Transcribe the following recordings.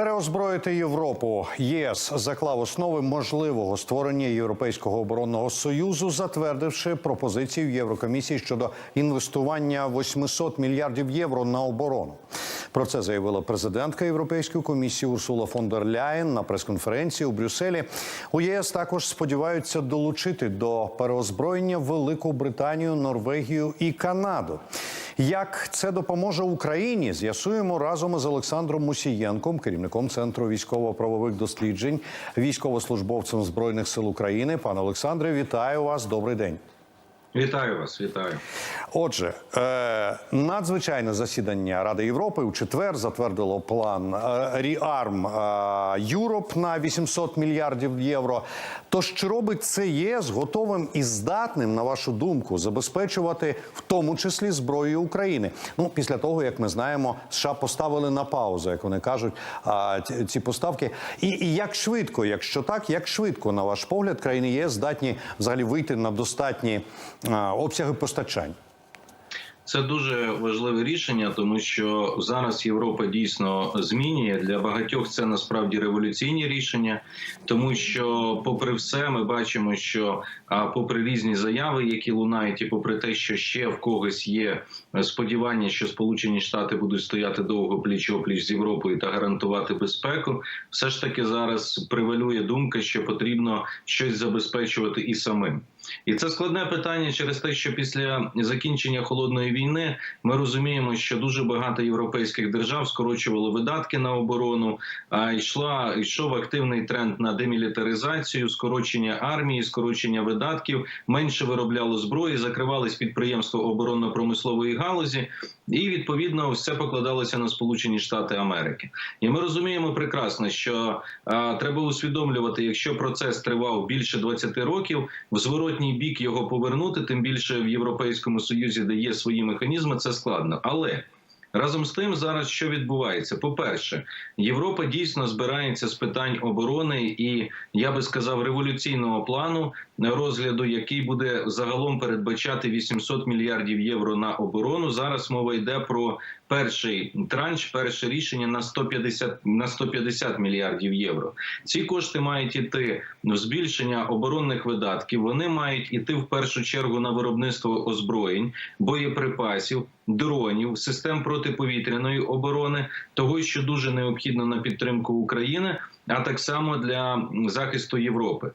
Переозброїти Європу ЄС заклав основи можливого створення Європейського оборонного союзу, затвердивши пропозицію Єврокомісії щодо інвестування 800 мільярдів євро на оборону. Про це заявила президентка Європейської комісії Урсула фон дер Ляєн на прес-конференції у Брюсселі. У ЄС також сподіваються долучити до переозброєння Велику Британію, Норвегію і Канаду. Як це допоможе Україні? З'ясуємо разом із Олександром Мусієнком, керівником центру військово-правових досліджень, військовослужбовцем збройних сил України. Пане Олександре, вітаю вас. Добрий день. Вітаю вас, вітаю. Отже, е, надзвичайне засідання Ради Європи у четвер затвердило план е, Ріарм Юроп на 800 мільярдів євро. Тож чи робить це ЄС готовим і здатним, на вашу думку, забезпечувати в тому числі зброєю України? Ну після того як ми знаємо, США поставили на паузу, як вони кажуть, ці- поставки. І, і як швидко, якщо так, як швидко, на ваш погляд, країни ЄС здатні взагалі вийти на достатні обсяги постачань? Це дуже важливе рішення, тому що зараз Європа дійсно змінює для багатьох. Це насправді революційні рішення, тому що, попри все, ми бачимо, що попри різні заяви, які лунають, і попри те, що ще в когось є сподівання, що Сполучені Штати будуть стояти довго пліч опліч з Європою та гарантувати безпеку, все ж таки зараз превалює думка, що потрібно щось забезпечувати і самим. І це складне питання через те, що після закінчення холодної війни ми розуміємо, що дуже багато європейських держав скорочували видатки на оборону. А йшла йшов активний тренд на демілітаризацію, скорочення армії, скорочення видатків, менше виробляло зброї, закривались підприємства оборонно-промислової галузі, і відповідно все покладалося на Сполучені Штати Америки. І ми розуміємо прекрасно, що а, треба усвідомлювати, якщо процес тривав більше 20 років, в зворотній бік його повернути, тим більше в Європейському Союзі, де є свої механізми, це складно. Але Разом з тим, зараз що відбувається? По-перше, Європа дійсно збирається з питань оборони і я би сказав революційного плану розгляду, який буде загалом передбачати 800 мільярдів євро на оборону. Зараз мова йде про перший транш, перше рішення на 150, на 150 мільярдів євро. Ці кошти мають іти в збільшення оборонних видатків. Вони мають іти в першу чергу на виробництво озброєнь, боєприпасів. Дронів, систем протиповітряної оборони, того, що дуже необхідно на підтримку України, а так само для захисту Європи.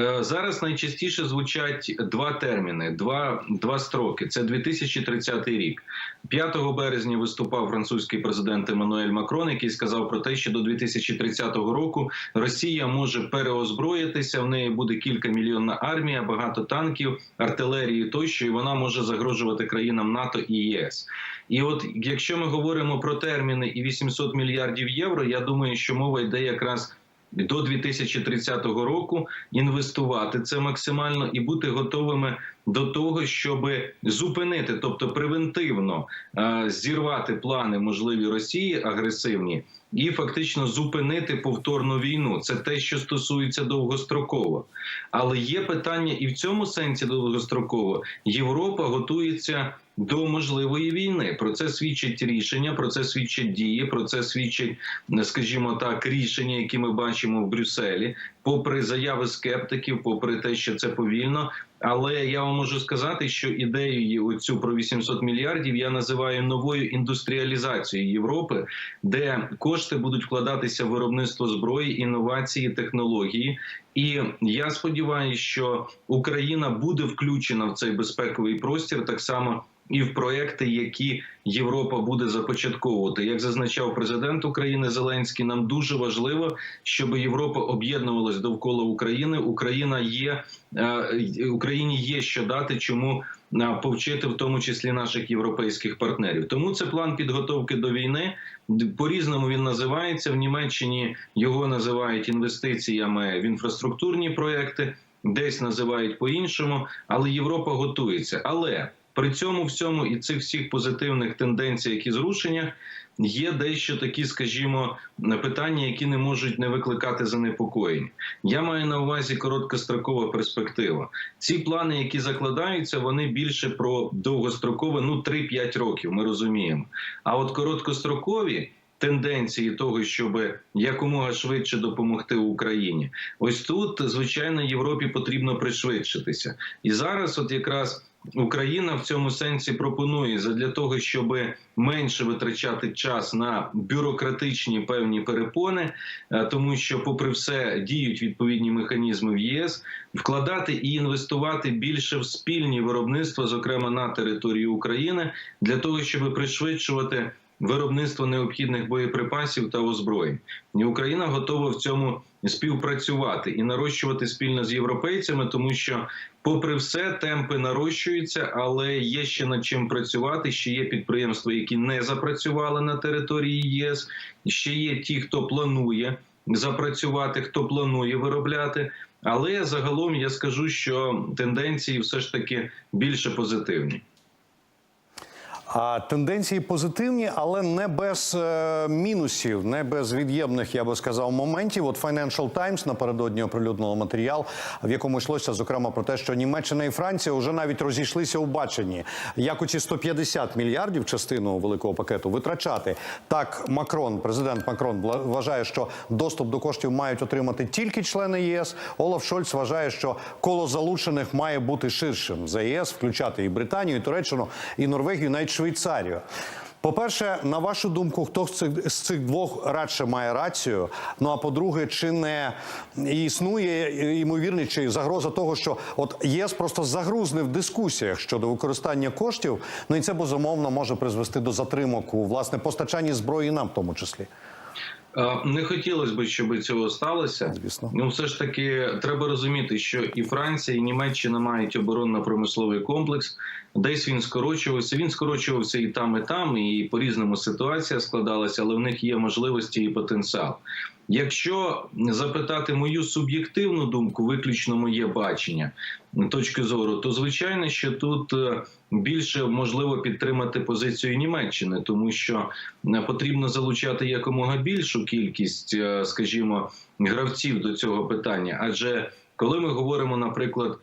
Е, Зараз найчастіше звучать два терміни, два, два строки. Це 2030 рік. 5 березня виступав французький президент Еммануель Макрон, який сказав про те, що до 2030 року Росія може переозброїтися. В неї буде кілька мільйонна армія, багато танків, артилерії тощо, і вона може загрожувати країнам НАТО і ЄС. І от якщо ми говоримо про терміни і 800 мільярдів євро, я думаю, що мова йде якраз до 2030 року інвестувати це максимально і бути готовими до того, щоб зупинити, тобто превентивно е, зірвати плани можливі Росії агресивні, і фактично зупинити повторну війну. Це те, що стосується довгостроково. Але є питання і в цьому сенсі довгостроково Європа готується. До можливої війни. Про це свідчить рішення, про це свідчать дії, про це свідчить, скажімо так, рішення, які ми бачимо в Брюсселі, попри заяви скептиків, попри те, що це повільно. Але я вам можу сказати, що ідею оцю про 800 мільярдів я називаю новою індустріалізацією Європи, де кошти будуть вкладатися в виробництво зброї, інновації, технології. І я сподіваюся, що Україна буде включена в цей безпековий простір так само. І в проекти, які Європа буде започатковувати, як зазначав президент України Зеленський, нам дуже важливо, щоб Європа об'єднувалась довкола України. Україна є е, Україні є що дати, чому е, повчити в тому числі наших європейських партнерів. Тому це план підготовки до війни. По різному він називається в Німеччині. Його називають інвестиціями в інфраструктурні проекти, десь називають по-іншому, але Європа готується. Але при цьому всьому і цих всіх позитивних тенденцій, які зрушення, є дещо такі, скажімо, питання, які не можуть не викликати занепокоєнь. Я маю на увазі короткострокова перспектива. Ці плани, які закладаються, вони більше про довгострокове, ну 3-5 років. Ми розуміємо. А от короткострокові. тенденції того, щоб якомога швидше допомогти Україні. Ось тут, звичайно, Європі потрібно пришвидшитися. І зараз, от якраз. Україна в цьому сенсі пропонує для того, щоб менше витрачати час на бюрократичні певні перепони, е, тому що, попри все, діють відповідні механізми в ЄС, вкладати і інвестувати більше в спільні виробництва, зокрема на території України, для того, щоб пришвидшувати виробництво необхідних боєприпасів та озброєнь. І Україна готова в цьому співпрацювати і нарощувати спільно з європейцями, тому що, попри все, темпи нарощуються, але є ще над чим працювати. Ще є підприємства, які не запрацювали на території ЄС. Ще є ті, хто планує запрацювати, хто планує виробляти. Але загалом я скажу, що тенденції все ж таки більше позитивні. А тенденції позитивні, але не без е, мінусів, не без від'ємних, я би сказав, моментів. От Financial Times напередодні оприлюднило матеріал, в якому йшлося зокрема про те, що Німеччина і Франція вже навіть розійшлися у баченні, як оці 150 мільярдів частину великого пакету витрачати. Так, Макрон, президент Макрон, вважає, що доступ до коштів мають отримати тільки члени ЄС. Олаф Шольц вважає, що коло залучених має бути ширшим за ЄС, включати і Британію, і Туреччину, і Норвегію, навіть Швейцарію. По-перше, на вашу думку, хто з цих, з цих двох радше має рацію? Ну а по-друге, чи не існує ймовірний чи загроза того, що от ЄС просто загрузне в дискусіях щодо використання коштів? Ну і це безумовно може призвести до затримок у власне постачанні зброї нам, в тому числі. Е, Не хотілося б, щоб цього сталося. Звісно. Ну, все ж таки, треба розуміти, що і Франція, і Німеччина мають оборонно-промисловий комплекс. Десь він скорочувався. Він скорочувався і там, і там, і по різному ситуація складалася, але в них є можливості і потенціал. Якщо запитати мою суб'єктивну думку, виключно моє бачення точки зору, то звичайно, що тут е, більше можливо підтримати позицію Німеччини, тому що е, потрібно залучати якомога більшу кількість, е, скажімо, гравців до цього питання, адже коли ми говоримо, наприклад,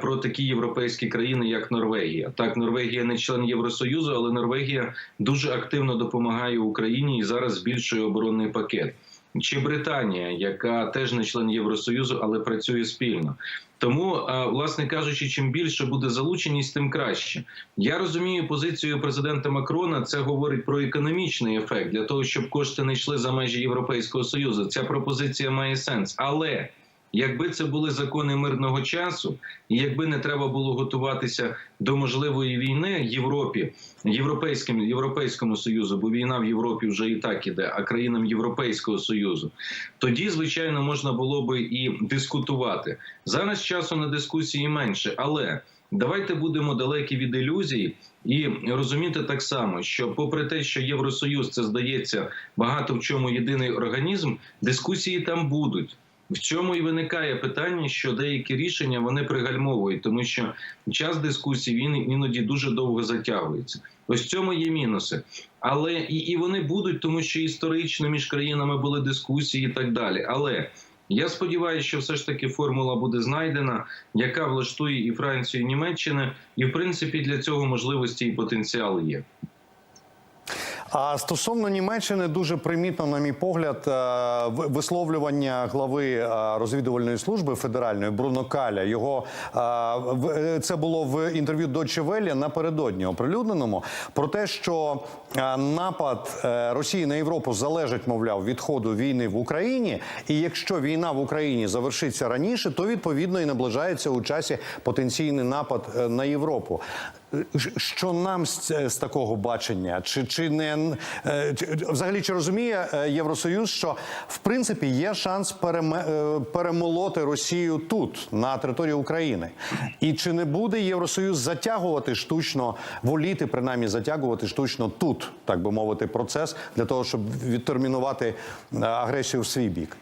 про такі європейські країни, як Норвегія, так Норвегія не член Євросоюзу, але Норвегія дуже активно допомагає Україні і зараз збільшує оборонний пакет. Чи Британія, яка теж не член Євросоюзу, але працює спільно. Тому, е, власне кажучи, чим більше буде залученість, тим краще. Я розумію позицію президента Макрона. Це говорить про економічний ефект для того, щоб кошти не йшли за межі Європейського союзу. Ця пропозиція має сенс, але якби це були закони мирного часу, і якби не треба було готуватися до можливої війни Європі, європейським європейському союзу, бо війна в Європі вже і так іде, а країнам Європейського союзу, тоді звичайно можна було би і дискутувати. Зараз часу на дискусії менше, але давайте будемо далекі від ілюзій. І розуміти так само, що, попри те, що Євросоюз це здається багато в чому єдиний організм, дискусії там будуть. В чому і виникає питання, що деякі рішення вони пригальмовують, тому що час дискусії він іноді дуже довго затягується. Ось в цьому є мінуси, але і, і вони будуть, тому що історично між країнами були дискусії і так далі. Але я сподіваюся, що все ж таки формула буде знайдена, яка влаштує і Францію, і Німеччину, і в принципі для цього можливості і потенціал є. А стосовно Німеччини, дуже примітно, на мій погляд, е, висловлювання глави е, розвідувальної служби федеральної Бруно Каля. Його е, це було в інтерв'ю Deutsche Welle напередодні оприлюдненому про те, що напад Росії на Європу залежить, мовляв, від ходу війни в Україні. І якщо війна в Україні завершиться раніше, то відповідно і наближається у часі потенційний напад на Європу. Ж- Що нам з, з такого бачення? Чи, чи не е, взагалі чи розуміє е, Євросоюз, що в принципі є шанс переме, е, перемолоти Росію тут, на території України? І чи не буде Євросоюз затягувати штучно, воліти принаймні затягувати штучно тут, так би мовити, процес для того, щоб відтермінувати е, агресію в свій бік?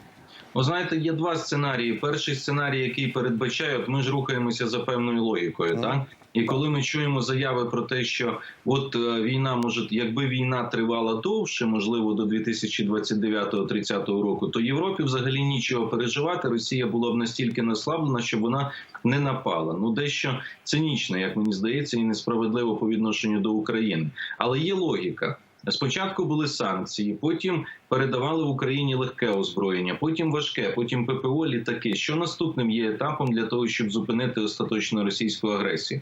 Ви знаєте, є два сценарії. Перший сценарій, який передбачає, от ми ж рухаємося за певною логікою, так і коли ми чуємо заяви про те, що от е, війна може, якби війна тривала довше, можливо, до 2029-30 року, то Європі взагалі нічого переживати. Росія була б настільки наслаблена, щоб вона не напала. Ну дещо цинічно, як мені здається, і несправедливо по відношенню до України. Але є логіка. Спочатку були санкції, потім передавали в Україні легке озброєння, потім важке, потім ППО, літаки. Що наступним є етапом для того, щоб зупинити остаточно російську агресію?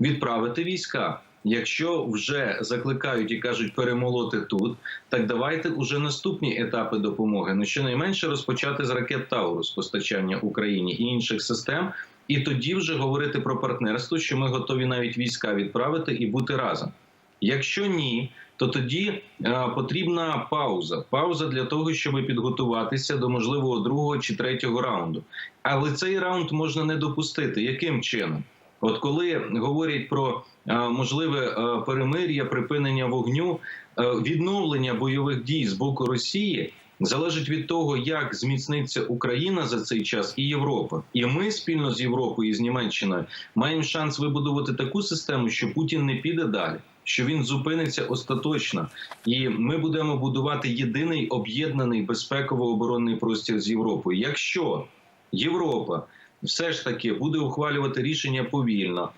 Відправити війська. Якщо вже закликають і кажуть перемолоти тут, так давайте уже наступні етапи допомоги. Ну щонайменше розпочати з ракет Таурус постачання Україні і інших систем, і тоді вже говорити про партнерство, що ми готові навіть війська відправити і бути разом. Якщо ні, то тоді е, потрібна пауза. Пауза для того, щоб підготуватися до можливого другого чи третього раунду. Але цей раунд можна не допустити. Яким чином? От коли говорять про е, можливе е, перемир'я, припинення вогню, відновлення бойових дій з боку Росії залежить від того, як зміцниться Україна за цей час і Європа. І ми спільно з Європою і з Німеччиною маємо шанс вибудувати таку систему, що Путін не піде далі. Що він зупиниться остаточно, і ми будемо будувати єдиний об'єднаний безпеково-оборонний простір з Європою. Якщо Європа все ж таки буде ухвалювати рішення повільно,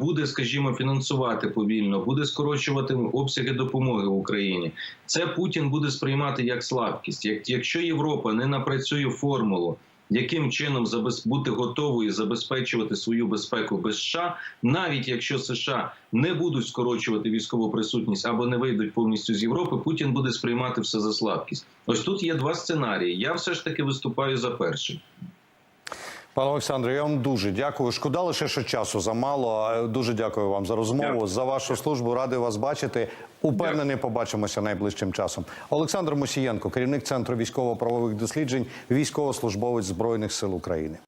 буде, скажімо, фінансувати повільно, буде скорочувати обсяги допомоги Україні. Це Путін буде сприймати як слабкість. Як якщо Європа не напрацює формулу. Яким чином бути готовою забезпечувати свою безпеку без США, навіть якщо США не будуть скорочувати військову присутність або не вийдуть повністю з Європи, Путін буде сприймати все за слабкість. Ось тут є два сценарії. Я все ж таки виступаю за перший. Пане Олександре, я вам дуже дякую. Шкода лише, що часу замало. Дуже дякую вам за розмову, Дякую. за вашу службу. Радий вас бачити. Упевнений, побачимося найближчим часом. Олександр Мусієнко, керівник центру військово-правових досліджень, військовослужбовець збройних сил України.